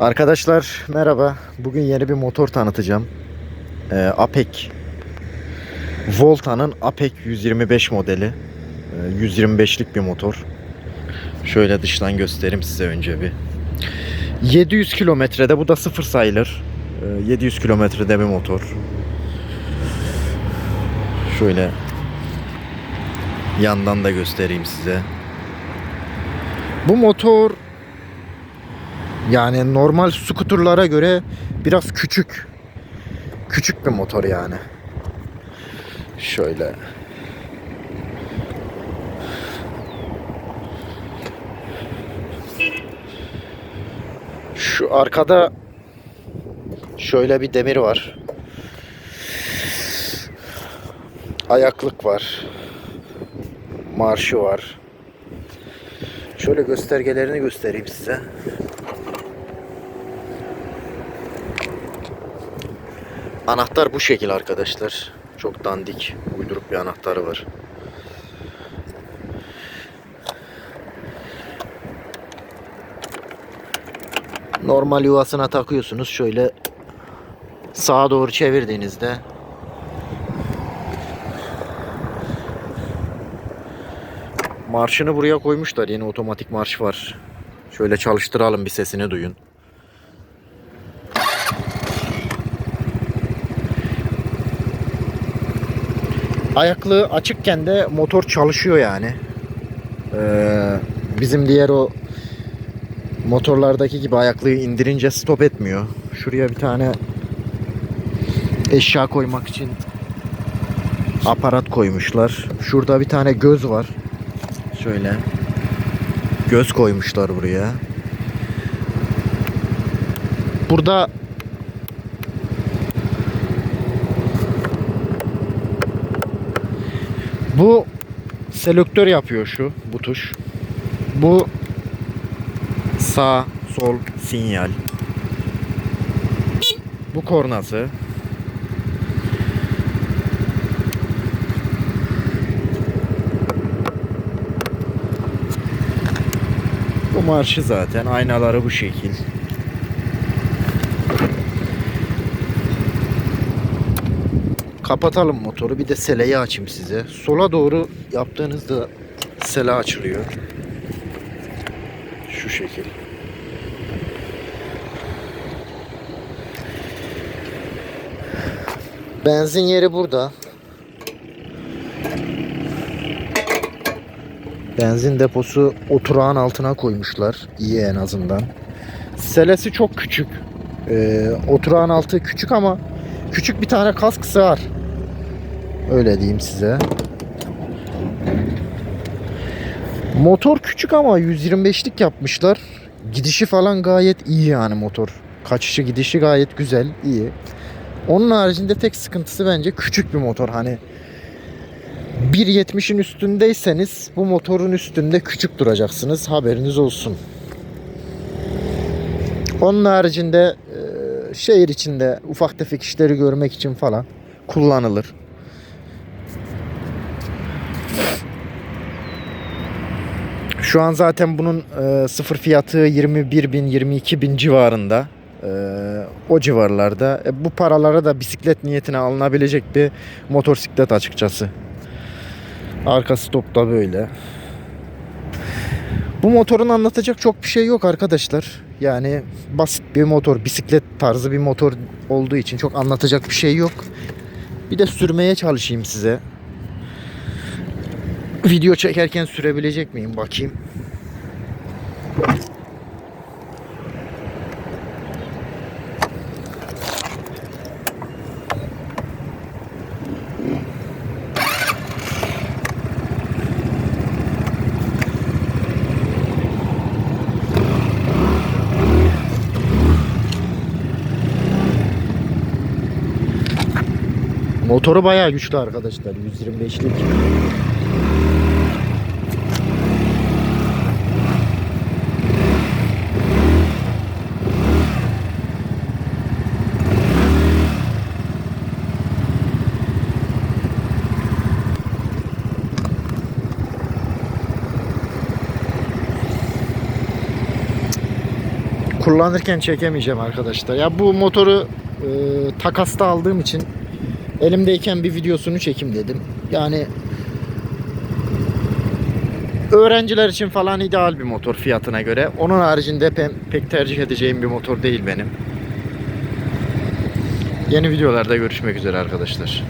Arkadaşlar merhaba. Bugün yeni bir motor tanıtacağım. Ee, Apek. Volta'nın Apek 125 modeli. Ee, 125'lik bir motor. Şöyle dıştan göstereyim size önce bir. 700 kilometrede bu da sıfır sayılır. Ee, 700 kilometrede bir motor. Şöyle yandan da göstereyim size. Bu motor yani normal skuterlara göre biraz küçük. Küçük bir motor yani. Şöyle. Şu arkada şöyle bir demir var. Ayaklık var. Marşı var. Şöyle göstergelerini göstereyim size. Anahtar bu şekil arkadaşlar. Çok dandik, uyduruk bir anahtarı var. Normal yuvasına takıyorsunuz. Şöyle sağa doğru çevirdiğinizde marşını buraya koymuşlar. Yeni otomatik marş var. Şöyle çalıştıralım bir sesini duyun. Ayaklığı açıkken de motor çalışıyor yani. Ee, bizim diğer o motorlardaki gibi ayaklığı indirince stop etmiyor. Şuraya bir tane eşya koymak için aparat koymuşlar. Şurada bir tane göz var. Şöyle. Göz koymuşlar buraya. Burada Bu selektör yapıyor şu bu tuş. Bu sağ sol sinyal. Bu kornası. Bu marşı zaten aynaları bu şekil. Kapatalım motoru. Bir de seleyi açayım size. Sola doğru yaptığınızda sele açılıyor. Şu şekil. Benzin yeri burada. Benzin deposu oturağın altına koymuşlar. İyi en azından. Selesi çok küçük. Ee, oturağın altı küçük ama küçük bir tane kask sığar. Öyle diyeyim size. Motor küçük ama 125'lik yapmışlar. Gidişi falan gayet iyi yani motor. Kaçışı gidişi gayet güzel, iyi. Onun haricinde tek sıkıntısı bence küçük bir motor. Hani 1.70'in üstündeyseniz bu motorun üstünde küçük duracaksınız. Haberiniz olsun. Onun haricinde e, şehir içinde ufak tefek işleri görmek için falan kullanılır. Şu an zaten bunun e, sıfır fiyatı 21 bin 22 bin civarında. E, o civarlarda. E, bu paralara da bisiklet niyetine alınabilecek bir motosiklet açıkçası. Arka stop da böyle. Bu motorun anlatacak çok bir şey yok arkadaşlar. Yani basit bir motor, bisiklet tarzı bir motor olduğu için çok anlatacak bir şey yok. Bir de sürmeye çalışayım size. Video çekerken sürebilecek miyim bakayım. Motoru bayağı güçlü arkadaşlar. 125'lik. Kullanırken çekemeyeceğim arkadaşlar. Ya bu motoru e, takasta aldığım için elimdeyken bir videosunu çekim dedim. Yani öğrenciler için falan ideal bir motor fiyatına göre. Onun haricinde ben pek tercih edeceğim bir motor değil benim. Yeni videolarda görüşmek üzere arkadaşlar.